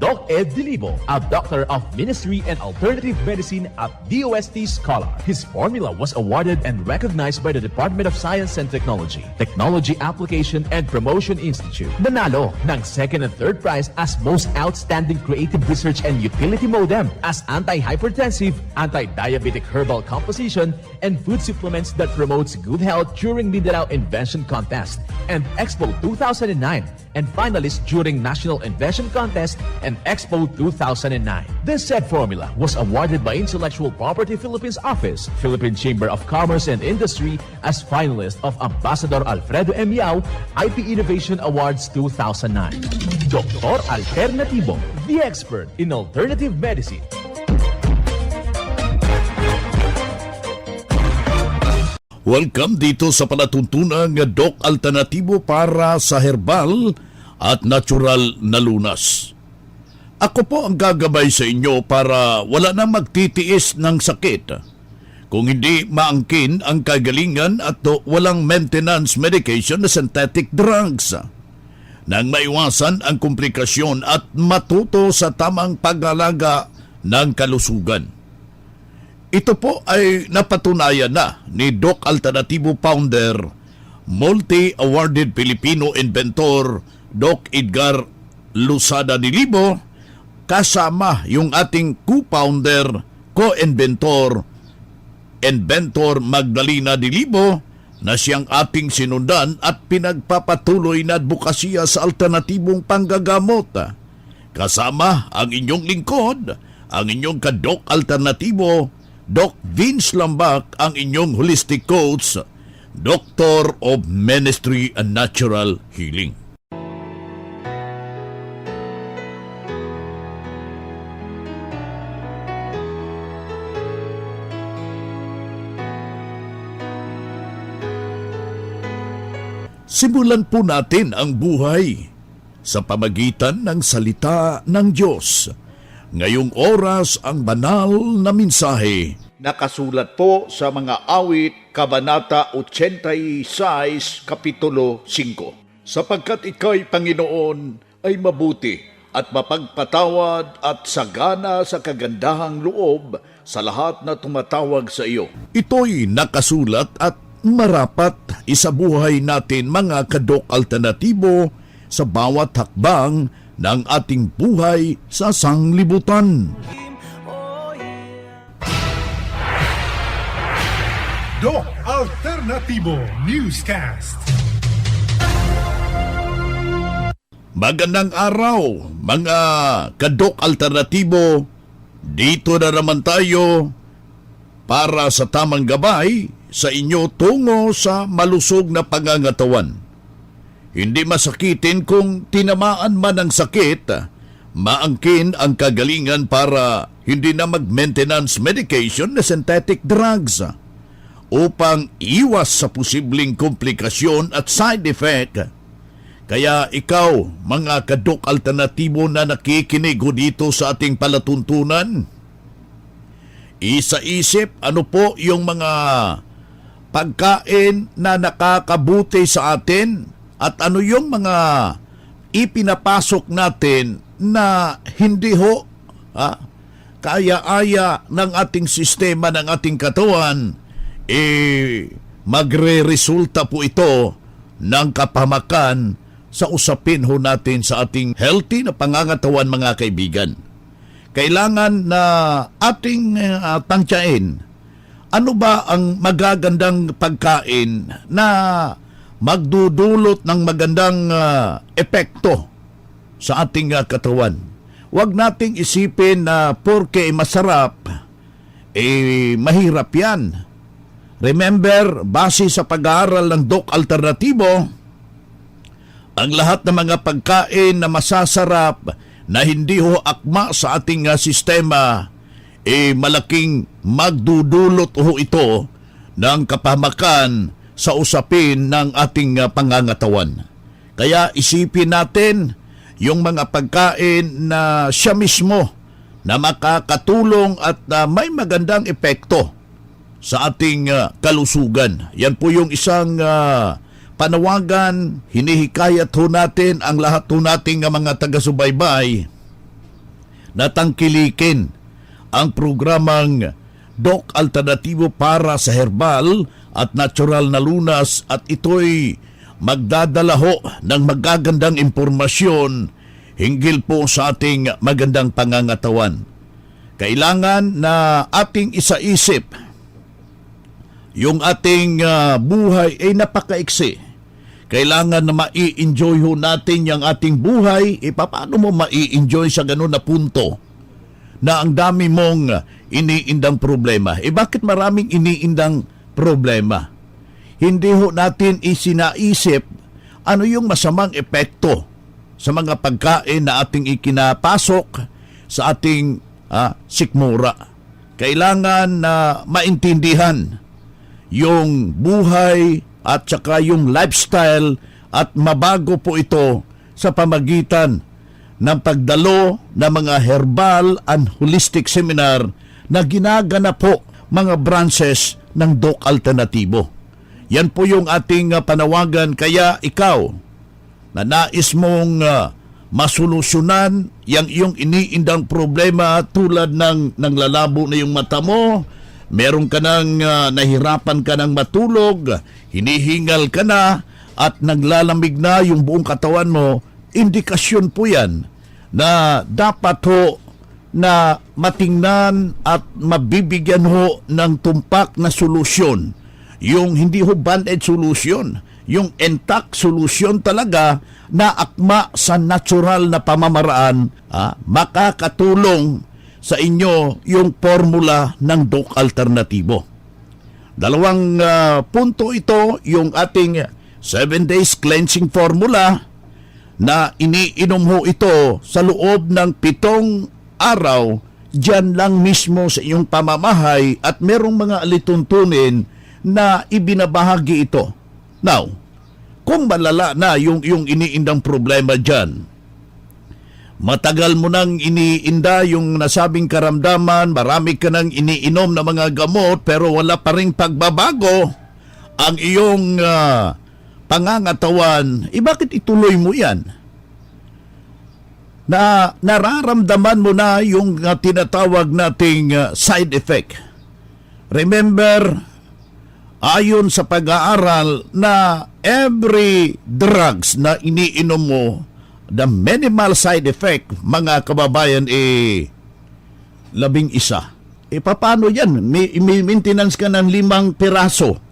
Doc Ed Dilibo, a doctor of ministry and alternative medicine at DOST Scholar. His formula was awarded and recognized by the Department of Science and Technology, Technology Application and Promotion Institute. Nanalo ng second and third prize as most outstanding creative research and utility modem as anti-hypertensive, anti-diabetic herbal composition, and food supplements that promotes good health during Mindanao Invention Contest and Expo 2009 and finalist during National Invention Contest and Expo 2009. This said formula was awarded by Intellectual Property Philippines Office, Philippine Chamber of Commerce and Industry as finalist of Ambassador Alfredo M. Yao IP Innovation Awards 2009. Dr. Alternativo, the expert in alternative medicine. Welcome dito sa palatuntunang Doc Alternatibo para sa herbal at natural na lunas. Ako po ang gagabay sa inyo para wala na magtitiis ng sakit. Kung hindi maangkin ang kagalingan at walang maintenance medication na synthetic drugs. Nang maiwasan ang komplikasyon at matuto sa tamang pag-alaga ng kalusugan. Ito po ay napatunayan na ni Doc Alternativo founder, multi-awarded Filipino inventor Doc Edgar Lusada Dilibo kasama yung ating co-founder, co-inventor, inventor Magdalena Dilibo na siyang ating sinundan at pinagpapatuloy na advokasya sa alternatibong panggagamot. Kasama ang inyong lingkod, ang inyong kadok alternatibo, Doc Vince Lambak, ang inyong holistic coach, Doctor of Ministry and Natural Healing. Simulan po natin ang buhay sa pamagitan ng salita ng Diyos. Ngayong oras ang banal na mensahe Nakasulat po sa mga awit, Kabanata 86, Kapitulo 5. Sapagkat ikay, Panginoon, ay mabuti at mapagpatawad at sagana sa kagandahang loob sa lahat na tumatawag sa iyo. Ito'y nakasulat at marapat isabuhay natin mga kadok alternatibo sa bawat hakbang ng ating buhay sa sanglibutan. Doc Alternativo Newscast. Magandang araw, mga kadok alternatibo. Dito na naman tayo para sa tamang gabay sa inyo tungo sa malusog na pangangatawan. Hindi masakitin kung tinamaan man ng sakit, maangkin ang kagalingan para hindi na mag-maintenance medication na synthetic drugs upang iwas sa posibleng komplikasyon at side effect. Kaya ikaw, mga kadok alternatibo na nakikinig dito sa ating palatuntunan, isa-isip ano po yung mga pagkain na nakakabuti sa atin at ano yung mga ipinapasok natin na hindi ho ha, kaya-aya ng ating sistema ng ating katawan eh magre-resulta po ito ng kapamakan sa usapin ho natin sa ating healthy na pangangatawan mga kaibigan. Kailangan na ating uh, tantyain ano ba ang magagandang pagkain na magdudulot ng magandang ah, epekto sa ating ah, katawan. Huwag nating isipin na porke masarap, eh mahirap yan. Remember, base sa pag-aaral ng Doc Alternatibo, ang lahat ng mga pagkain na masasarap na hindi ho akma sa ating ah, sistema, eh malaking magdudulot ho ito ng kapamakan sa usapin ng ating ah, pangangatawan. Kaya isipin natin yung mga pagkain na siya mismo na makakatulong at ah, may magandang epekto sa ating ah, kalusugan. Yan po yung isang ah, panawagan, hinihikayat ho natin ang lahat ho nating mga taga-subaybay na tangkilikin ang programang Doc Alternatibo para sa herbal at natural na lunas at ito'y magdadala ho ng magagandang impormasyon hinggil po sa ating magandang pangangatawan. Kailangan na ating isaisip yung ating ah, buhay ay napakaiksi. Kailangan na mai-enjoy ho natin yung ating buhay. E paano mo mai-enjoy sa ganun na punto na ang dami mong iniindang problema? E bakit maraming iniindang problema? Hindi ho natin isinaisip ano yung masamang epekto sa mga pagkain na ating ikinapasok sa ating ah, sikmura. Kailangan na maintindihan yung buhay at saka yung lifestyle at mabago po ito sa pamagitan ng pagdalo ng mga herbal and holistic seminar na ginagana po mga branches ng Doc Alternatibo. Yan po yung ating uh, panawagan kaya ikaw na nais mong uh, masolusyonan yung iyong iniindang problema tulad ng, ng lalabo na yung mata mo, meron ka ng uh, nahirapan ka ng matulog, hinihingal ka na at naglalamig na yung buong katawan mo, indikasyon po yan na dapat ho na matingnan at mabibigyan ho ng tumpak na solusyon. Yung hindi ho band-aid solusyon, yung intact solusyon talaga na akma sa natural na pamamaraan, ah, makakatulong sa inyo yung formula ng Doc Alternatibo. Dalawang ah, punto ito, yung ating 7 days cleansing formula na iniinom ho ito sa loob ng pitong araw dyan lang mismo sa iyong pamamahay at merong mga alituntunin na ibinabahagi ito. Now, kung malala na yung, yung iniindang problema dyan, matagal mo nang iniinda yung nasabing karamdaman, marami ka nang iniinom na mga gamot pero wala pa rin pagbabago ang iyong ah, pangangatawan, eh bakit ituloy mo yan? Na nararamdaman mo na yung ah, tinatawag nating ah, side effect. Remember, ayon sa pag-aaral na every drugs na iniinom mo, the minimal side effect, mga kababayan, eh, labing isa. E paano yan? May, may maintenance ka ng limang piraso.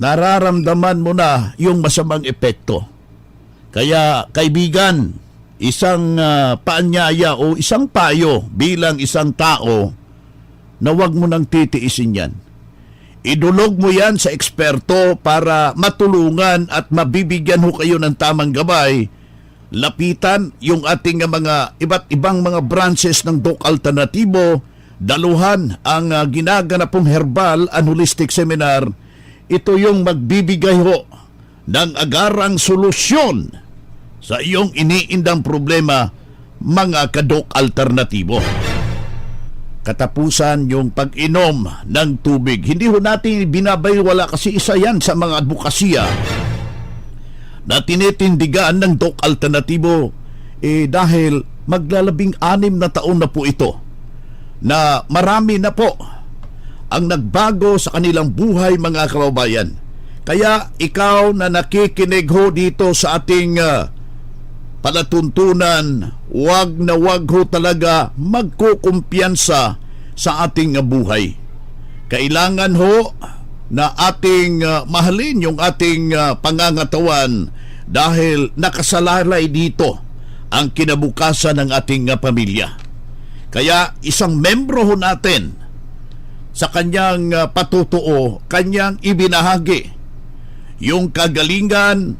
Nararamdaman mo na yung masamang epekto. Kaya kaibigan, isang ah, paanyaya o isang payo bilang isang tao na wag mo nang titiisin yan. Idulog mo yan sa eksperto para matulungan at mabibigyan ho kayo ng tamang gabay. Lapitan yung ating mga iba't ibang mga branches ng Doc Alternatibo. Daluhan ang uh, ginaganapong herbal and holistic seminar. Ito yung magbibigay ho ng agarang solusyon sa iyong iniindang problema, mga kadok alternatibo katapusan yung pag-inom ng tubig. Hindi ho natin binabaywala kasi isa yan sa mga advokasya na tinitindigan ng Doc Alternatibo eh dahil maglalabing anim na taon na po ito na marami na po ang nagbago sa kanilang buhay mga kababayan. Kaya ikaw na nakikinig ho dito sa ating ah, palatuntunan, wag na wag ho talaga magkukumpiyansa sa ating uh, buhay. Kailangan ho na ating uh, mahalin yung ating uh, pangangatawan dahil nakasalalay dito ang kinabukasan ng ating uh, pamilya. Kaya isang membro ho natin sa kanyang uh, patutuo, kanyang ibinahagi yung kagalingan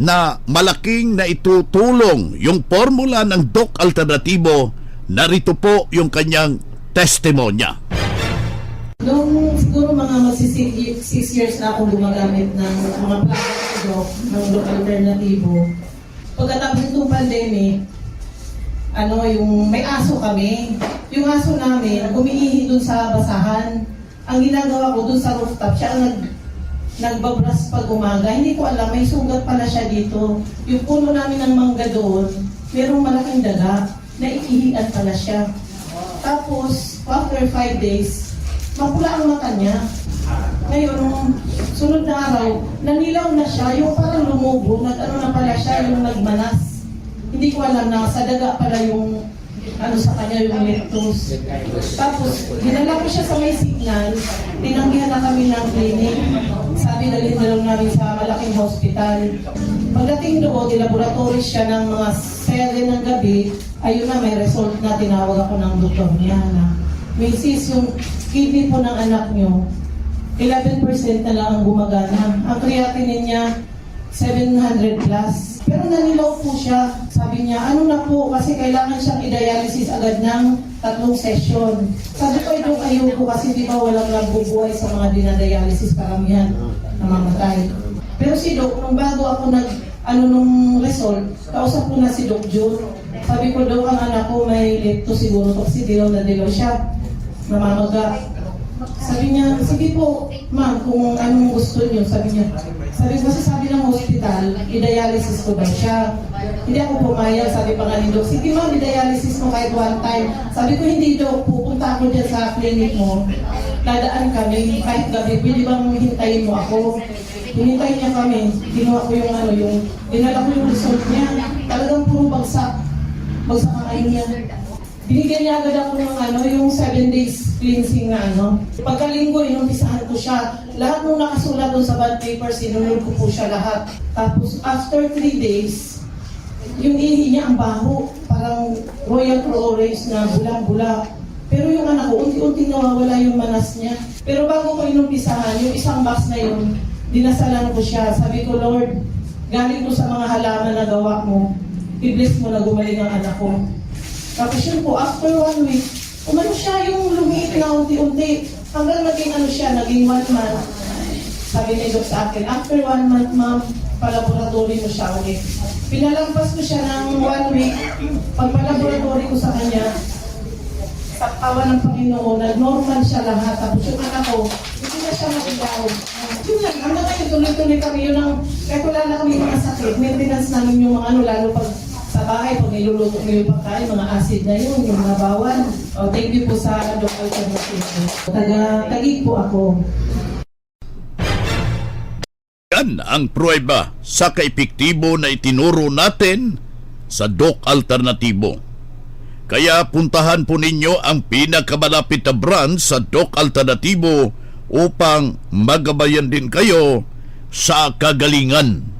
na malaking na itutulong yung formula ng Doc Alternatibo, narito po yung kanyang testimonya. Nung siguro mga magsi six years na akong gumagamit ng mga products ko, ng Doc Alternativo. Pagkatapos itong pandemic, ano, yung may aso kami. Yung aso namin, umiihi dun sa basahan. Ang ginagawa ko dun sa rooftop, siya ang nag, nagbabras pag umaga. Hindi ko alam, may sugat pala siya dito. Yung puno namin ng mangga doon, merong malaking daga, naiihian pala siya. Tapos, after five days, mapula ang mata niya. Ngayon, nung sunod na araw, nanilaw na siya, yung parang lumubo, nag-ano na pala siya, yung nagmanas. Hindi ko alam na sa daga pala yung ano sa kanya yung lectus. Tapos, dinala ko siya sa may signal, tinanggihan na kami ng clinic. Sabi dalhin na lang namin sa malaking hospital. Pagdating doon, nilaboratory siya ng mga 7 ng gabi, ayun na may result na tinawag ako ng doktor niya na Mrs. yung kidney po ng anak niyo, 11% na lang ang gumagana. Ang creatinine niya, 700 plus. Pero nanilaw po siya. Sabi niya, ano na po, kasi kailangan siyang i-dialysis agad ng tatlong session. Sabi ko, itong ayoko kasi di ba walang nabubuhay sa mga dinadialysis karamihan namamatay. Pero si Doc, nung bago ako nag, ano nung result, kausap ko na si Doc June. Sabi ko, Doc, ang anak ko may lepto siguro, toxidilaw na dilaw siya. Namamaga. Sabi niya, sige po, ma'am, kung anong gusto niyo, sabi niya. Sabi ko, kasi sabi ng hospital, i-dialysis ko ba siya? Hindi ako pumayag, sabi pa nga ni Doc, sige ma'am, i-dialysis mo kahit one time. Sabi ko, hindi Doc, pupunta ako dyan sa clinic mo. Dadaan kami, kahit gabi, pwede bang hintayin mo ako? Hinintay niya kami, ginawa ko yung ano, yung, dinala ko yung result niya. Talagang puro bagsak. Bagsak ang ayun niya. Binigyan niya agad ako ng ano, yung 7 days cleansing na ano. Pagkalinggo, inumpisahan ko siya. Lahat nung nakasulat doon sa bond paper, sinunod ko po siya lahat. Tapos after 3 days, yung ihi niya ang baho. Parang royal pro orange na bulang-bula. Pero yung anak ko, unti-unti nawawala yung manas niya. Pero bago ko inumpisahan, yung isang box na yun, dinasalan ko siya. Sabi ko, Lord, galing ko sa mga halaman na gawa mo. I-bless mo na gumaling ang anak ko. Tapos yun po, after one week, umano siya yung lumiit na unti-unti. Hanggang naging ano siya, naging one month. Sabi ni Doc sa akin, after one month, ma'am, palaboratory mo siya ulit. Pinalampas ko siya ng one week. Pag palaboratory ko sa kanya, sa tawa ng Panginoon, nag-normal siya lahat. Tapos yung anak ko, hindi na siya mag-ilaw. Yun lang, hanggang ngayon, tuloy-tuloy kami yun ang, kahit wala na kami mga sakit, maintenance namin yung mga ano, lalo pag bahay, pag niluluto mo yung pagkain, mga acid na yun, yung mga bawal. O, thank you po sa Doc Alternative. Taga, tagig po ako. Yan ang pruweba sa kaepektibo na itinuro natin sa Doc Alternatibo. Kaya puntahan po ninyo ang pinakamalapit na branch sa Doc Alternatibo upang magabayan din kayo sa kagalingan.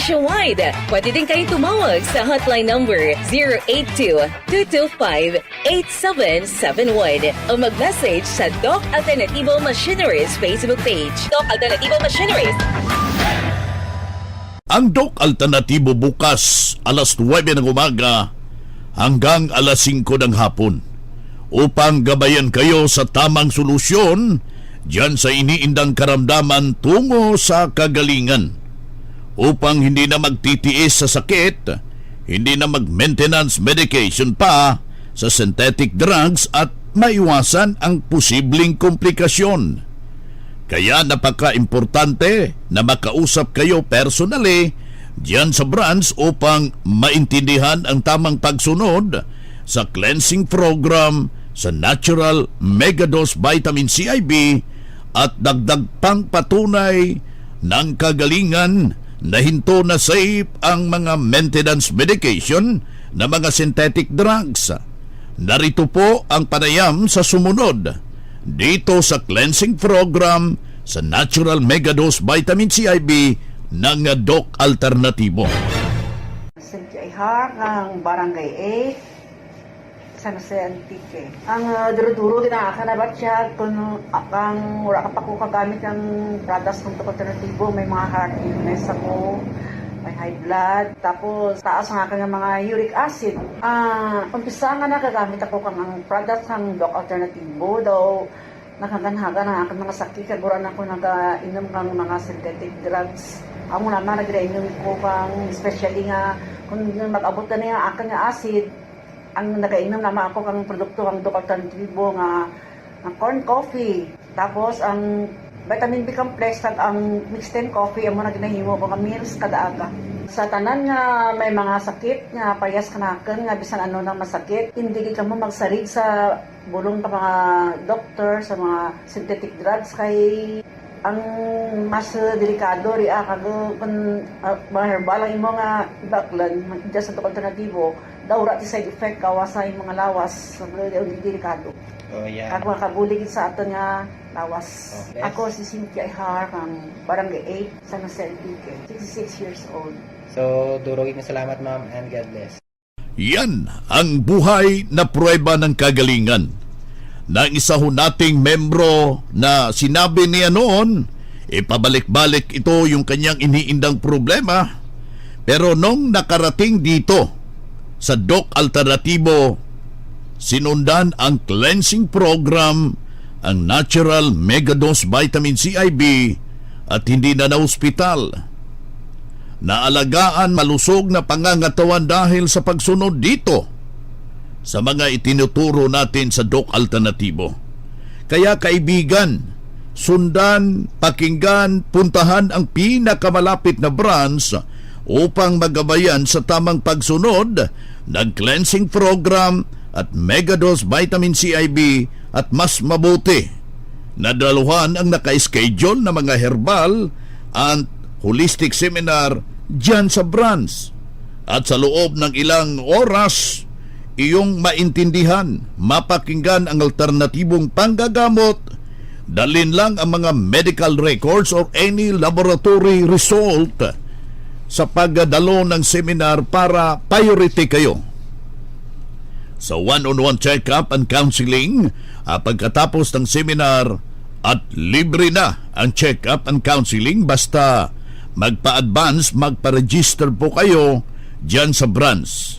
nationwide. Pwede din kayong tumawag sa hotline number 082-225-8771 o mag-message sa Doc Alternativo Machineries Facebook page. Doc Alternativo Machineries. Ang Doc Alternatibo bukas alas 9 ng umaga hanggang alas 5 ng hapon upang gabayan kayo sa tamang solusyon dyan sa iniindang karamdaman tungo sa kagalingan upang hindi na magtitiis sa sakit, hindi na mag-maintenance medication pa sa synthetic drugs at maiwasan ang posibleng komplikasyon. Kaya napaka-importante na makausap kayo personally diyan sa branch upang maintindihan ang tamang pagsunod sa cleansing program sa Natural Megadose Vitamin CIB at dagdag pang patunay ng kagalingan na hinto na safe ang mga maintenance medication na mga synthetic drugs. Narito po ang panayam sa sumunod dito sa cleansing program sa Natural Megadose Vitamin CIB ng Doc Alternatibo. Cynthia Ihar, ang Barangay 8, San Jose Antique. Ang uh, duro-duro ginaakan na ba't siya kung ang wala ka pa ko kagamit ng products kung alternatibo, may mga heart illness ako, may high blood, tapos taas ang aking mga uric acid. Ah, umpisa nga nakagamit ako kang ang products ng Doc Alternativo, daw nakaganhaga ng aking mga sakit, kaguran ako nagainom kang mga synthetic drugs. Amo naman nagainom ko kang especially nga kung mag-abot na niya aking nga acid, ang nagainom naman ako kang produkto kang Doc Alternativo nga, nga corn coffee. Tapos ang vitamin B complex kag ang mixed 10 coffee amo na ginahimo ko nga meals kada aga. Sa tanan nga may mga sakit nga payas kanaken nga bisan ano nang masakit, hindi ka mo magsarig sa bulong pa mga doktor sa mga synthetic drugs kay ang mas delikado ri ah kag kun ah, mga herbal ang imo nga baklan just sa alternatibo daw ra ti side effect kawas sa imong mga lawas so delikado Oh, yeah. Ako makabulig sa ato nga lawas. Okay. Ako si Cynthia Ihar, kang Barangay 8, San Jose Antique, 66 years old. So, durugin ko salamat ma'am and God bless. Yan ang buhay na pruweba ng kagalingan. Ng isa ho nating membro na sinabi niya noon, ipabalik-balik ito yung kanyang iniindang problema. Pero nung nakarating dito sa Doc Alternatibo, sinundan ang cleansing program, ang Natural Megadose Vitamin CIB at hindi na na ospital naalagaan malusog na pangangatawan dahil sa pagsunod dito sa mga itinuturo natin sa Doc Alternatibo. Kaya kaibigan, sundan, pakinggan, puntahan ang pinakamalapit na branch upang magabayan sa tamang pagsunod ng cleansing program at Megadose Vitamin CIB at mas mabuti na daluhan ang naka-schedule na mga herbal at holistic seminar dyan sa branch. At sa loob ng ilang oras, iyong maintindihan, mapakinggan ang alternatibong panggagamot, dalin lang ang mga medical records or any laboratory result sa pagdalo ng seminar para priority kayo sa one-on-one check-up and counseling ah, pagkatapos ng seminar at libre na ang check-up and counseling basta magpa-advance, magpa-register po kayo dyan sa branch.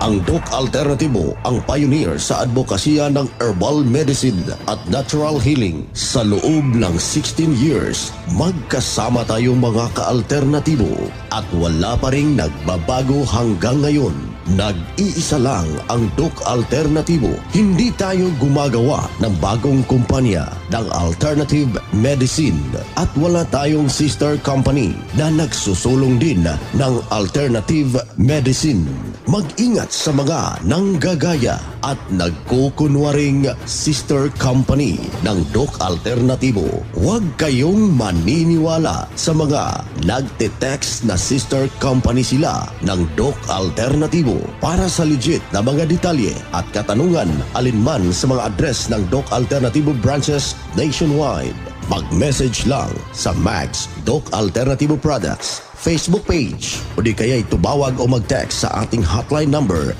Ang Doc Alternatibo ang pioneer sa advokasya ng herbal medicine at natural healing. Sa loob ng 16 years, magkasama tayong mga ka-alternatibo at wala pa rin nagbabago hanggang ngayon. Nag-iisa lang ang Doc Alternatibo. Hindi tayo gumagawa ng bagong kumpanya ng alternative medicine at wala tayong sister company na nagsusulong din ng alternative medicine. Mag-ingat sa mga nanggagaya at nagkukunwaring sister company ng Doc Alternatibo. Huwag kayong maniniwala sa mga nagte-text na sister company sila ng Doc Alternatibo. Para sa legit na mga detalye at katanungan alinman sa mga address ng Doc Alternatibo branches nationwide. Mag-message lang sa Max Doc Alternativo Products Facebook page o di kaya itubawag o mag-text sa ating hotline number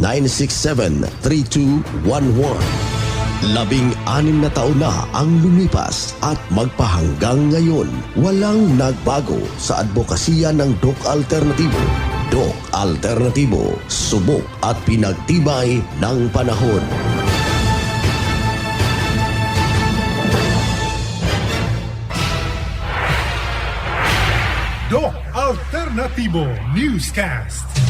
0946-967-3211. Labing anim na taon na ang lumipas at magpahanggang ngayon, walang nagbago sa advokasya ng Doc Alternativo. Doc Alternativo, subok at pinagtibay ng panahon. Doc Alternativo Newscast.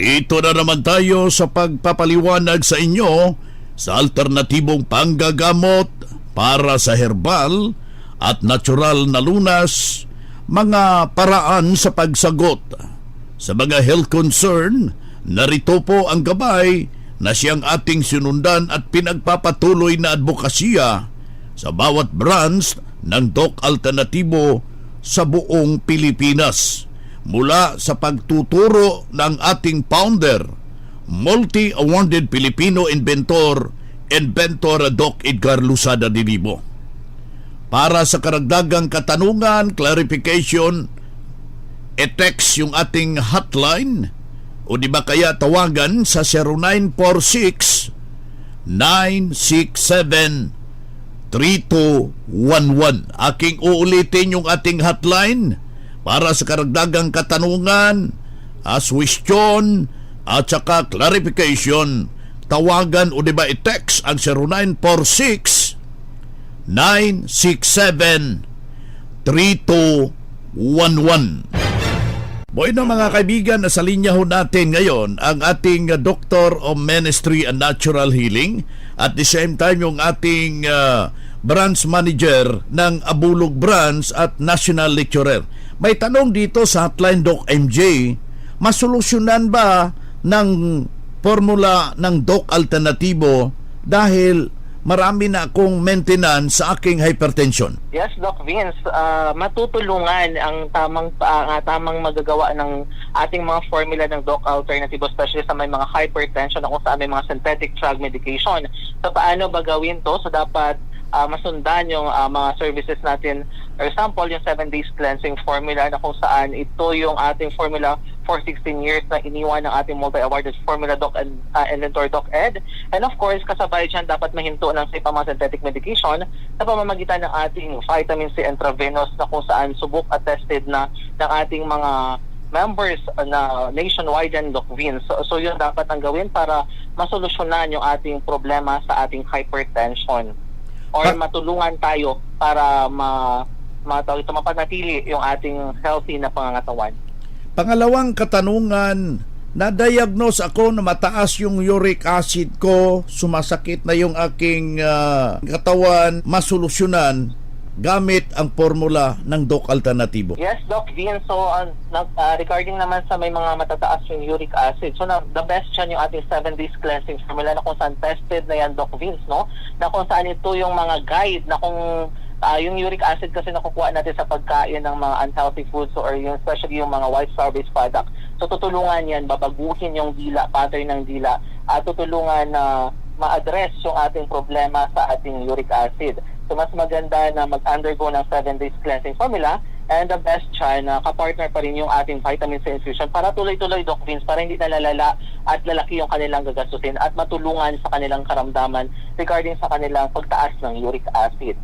Dito na naman tayo sa pagpapaliwanag sa inyo sa alternatibong panggagamot para sa herbal at natural na lunas, mga paraan sa pagsagot. Sa mga health concern, narito po ang gabay na siyang ating sinundan at pinagpapatuloy na advokasya sa bawat branch ng Doc Alternatibo sa buong Pilipinas. Mula sa pagtuturo ng ating founder, multi-awarded Filipino inventor, inventor Doc Edgar Lusada Dilibo. Para sa karagdagang katanungan, clarification, e-text yung ating hotline o di ba kaya tawagan sa 0946 967 3211. Aking uulitin yung ating hotline para sa karagdagang katanungan, aswisyon, at saka clarification. Tawagan o di ba i-text ang 0946 967 3211. Boy na mga kaibigan, nasa linya ho natin ngayon ang ating Doctor of Ministry and Natural Healing at the same time yung ating uh, branch manager ng Abulog Branch at National Lecturer. May tanong dito sa hotline Doc MJ, masolusyonan ba ng formula ng Doc Alternatibo dahil marami na akong maintenance sa aking hypertension? Yes, Doc Vince, ah, matutulungan ang tamang ah, tamang magagawa ng ating mga formula ng Doc Alternative, especially sa may mga hypertension na kung saan may mga synthetic drug medication. So paano ba gawin to? So dapat ah, masundan yung ah, mga services natin. For example, yung 7 days cleansing formula na kung saan ito yung ating formula for 16 years na iniwan ng ating multi-awarded formula doc and uh, inventor doc ed. And of course kasabay dyan dapat mahinto ng safe mga synthetic medication sa pamamagitan ng ating vitamin C intravenous na kung saan subok at tested na ng ating mga members uh, na nationwide yan doc Vince so, so yun dapat ang gawin para masolusyonan yung ating problema sa ating hypertension or Pa- matulungan tayo para ma matawag ito mapanatili yung ating healthy na pangangatawan. Pangalawang katanungan, na-diagnose ako na mataas yung uric acid ko, sumasakit na yung aking ah, katawan, masolusyonan gamit ang formula ng Doc Alternatibo. Yes, Doc Dean. So, uh, uh, regarding naman sa may mga matataas yung uric acid, so na, the best dyan yung ating 7 days cleansing formula na kung saan tested na yan, Doc Vince, no? Na kung saan ito yung mga guide na kung ah, yung uric acid kasi nakukuha natin sa pagkain ng mga unhealthy foods or yung especially yung mga white star-based product. So, tutulungan yan, babaguhin yung dila, pattern ng dila, at tutulungan na ma-address yung ating problema sa ating uric acid. So mas maganda na mag-undergo ng 7 days cleansing formula and the best siya na kapartner pa rin yung ating vitamin C infusion para tuloy-tuloy Doc Vince para hindi nalalala at lalaki yung kanilang gagastusin at matulungan sa kanilang karamdaman regarding sa kanilang pagtaas ng uric acid.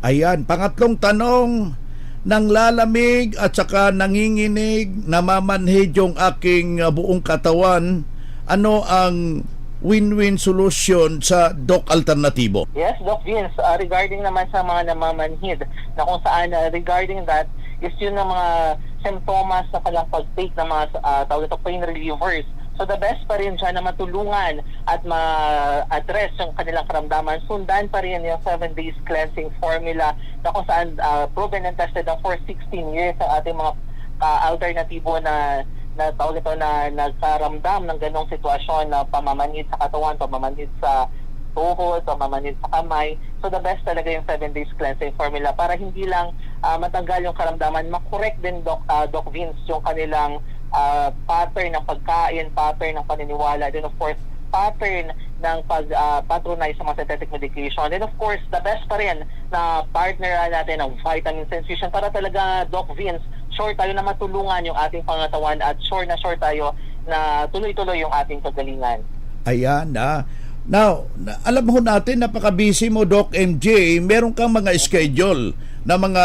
Ayan, pangatlong tanong, nang lalamig at saka nanginginig, namamanhid yung aking uh, buong katawan, ano ang win-win solution sa Doc Alternatibo? Yes, Doc Vince, uh, regarding naman sa mga namamanhid, na kung saan uh, regarding that is yun ng mga simptomas sa kanilang pag-take ng mga uh, tawag ito pain relievers. So the best pa rin siya na matulungan at ma-address yung kanilang karamdaman. Sundan pa rin yung 7 days cleansing formula na kung saan uh, proven and tested na for 16 years ang ating mga uh, alternatibo na na tawag ito na nagkaramdam ng ganong sitwasyon na pamamanhid sa katawan, pamamanhid sa tuhod, pamamanhid sa kamay. So the best talaga yung 7 days cleansing formula para hindi lang ah, matanggal yung karamdaman, makorek din Doc, ah, Doc Vince yung kanilang ah, pattern ng pagkain, pattern ng paniniwala, then of course pattern ng pag ah, sa mga synthetic medication. And of course, the best pa rin na partner natin ng vitamin infusion para talaga Doc Vince sure tayo na matulungan yung ating pangatawan at sure na sure tayo na tuloy-tuloy yung ating kagalingan. Ayan, ah. Now, na- alam ho natin, napaka-busy mo, Doc MJ. Meron kang mga schedule na mga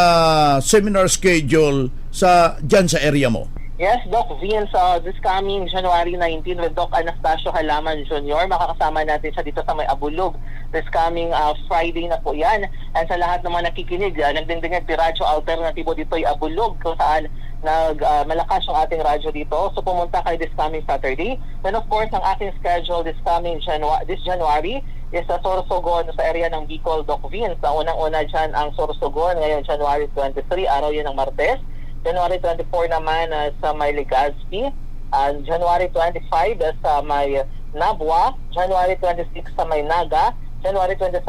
seminar schedule sa dyan sa area mo. Yes, Doc Vince, uh, this coming January 19 with Doc Anastasio Halaman Jr. Makakasama natin siya dito sa may Abulog. This coming uh, Friday na po yan. And sa lahat ng mga nakikinig, uh, nagdindingag di Radyo Alternatibo dito ay Abulog kung saan nag, uh, malakas yung ating radyo dito. So pumunta kayo this coming Saturday. Then of course, ang ating schedule this coming Janu- this January is sa Sorsogon sa area ng Bicol, Doc Vince. Ang unang-una dyan ang Sorsogon ngayon January 23, araw yun ng Martes. January 24 naman uh, sa may Legazpi, and January 25 uh, sa may Nabwa, January 26 sa may Naga, January 27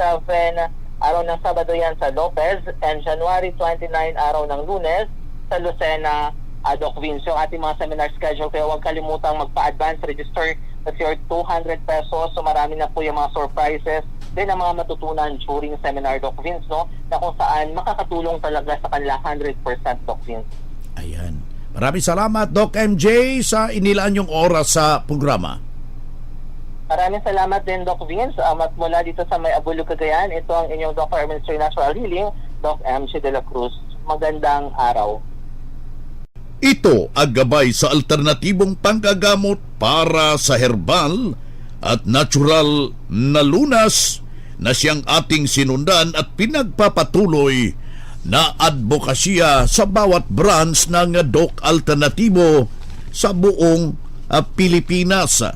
araw ng Sabado yan sa Lopez, and January 29 araw ng Lunes sa Lucena uh, Doc Vince, yung ating mga seminar schedule. Kaya huwag kalimutang magpa-advance register. That's your 200 pesos. So marami na po yung mga surprises. Then ang mga matutunan during seminar, Doc Vince, no? Na kung saan makakatulong talaga sa kanila 100% Doc Vince. Ayan. Maraming salamat, Doc MJ, sa inilaan yung oras sa programa. Maraming salamat din, Doc Vince. Um, at mula dito sa May Abulo, Cagayan, ito ang inyong Dr. Ministry Natural Healing, Doc MC De La Cruz. Magandang araw. Ito ang gabay sa alternatibong panggagamot para sa herbal at natural na lunas na siyang ating sinundan at pinagpapatuloy na advokasya sa bawat branch ng Doc Alternatibo sa buong ah, Pilipinas.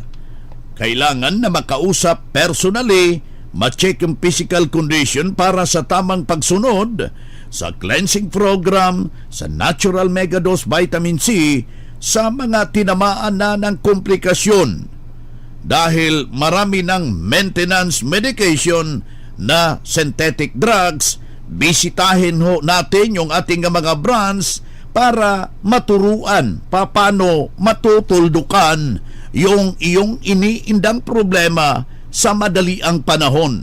Kailangan na makausap personally, ma-check yung physical condition para sa tamang pagsunod sa cleansing program, sa natural megadose vitamin C, sa mga tinamaan na ng komplikasyon. Dahil marami ng maintenance medication na synthetic drugs, bisitahin ho natin yung ating mga brands para maturuan paano matutuldukan yung iyong iniindang problema sa madaliang panahon.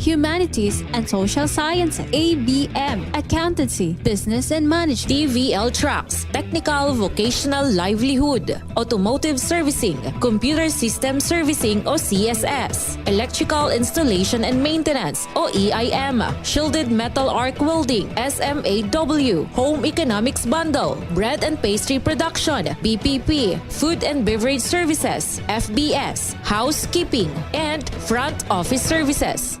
Humanities and Social Sciences, ABM, Accountancy, Business and Management, TVL tracks, technical vocational livelihood, automotive servicing, computer system servicing o CSS, electrical installation and maintenance o EIM, shielded metal arc welding, SMAW, home economics bundle, bread and pastry production, BPP, food and beverage services, FBS, housekeeping, and front office services.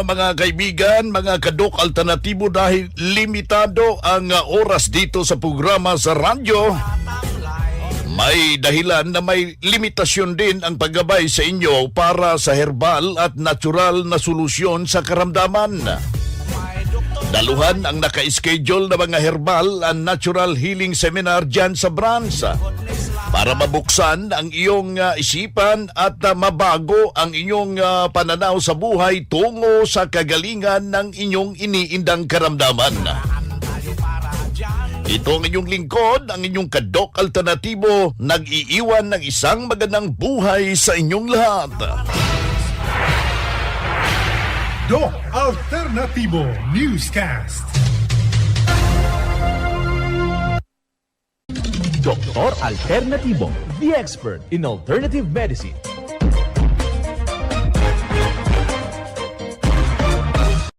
Na mga kaibigan, mga kadok alternatibo dahil limitado ang uh, oras dito sa programa sa radyo. May dahilan na may limitasyon din ang paggabay sa inyo para sa herbal at natural na solusyon sa karamdaman. Daluhan ang naka-schedule na mga herbal and natural healing seminar dyan sa branch para mabuksan ang iyong uh, isipan at uh, mabago ang inyong uh, pananaw sa buhay tungo sa kagalingan ng inyong iniindang karamdaman. Ito ang inyong lingkod, ang inyong kadok alternatibo, nag-iiwan ng isang magandang buhay sa inyong lahat. Doc Alternativo Newscast. Doktor Alternatibo, the expert in alternative medicine.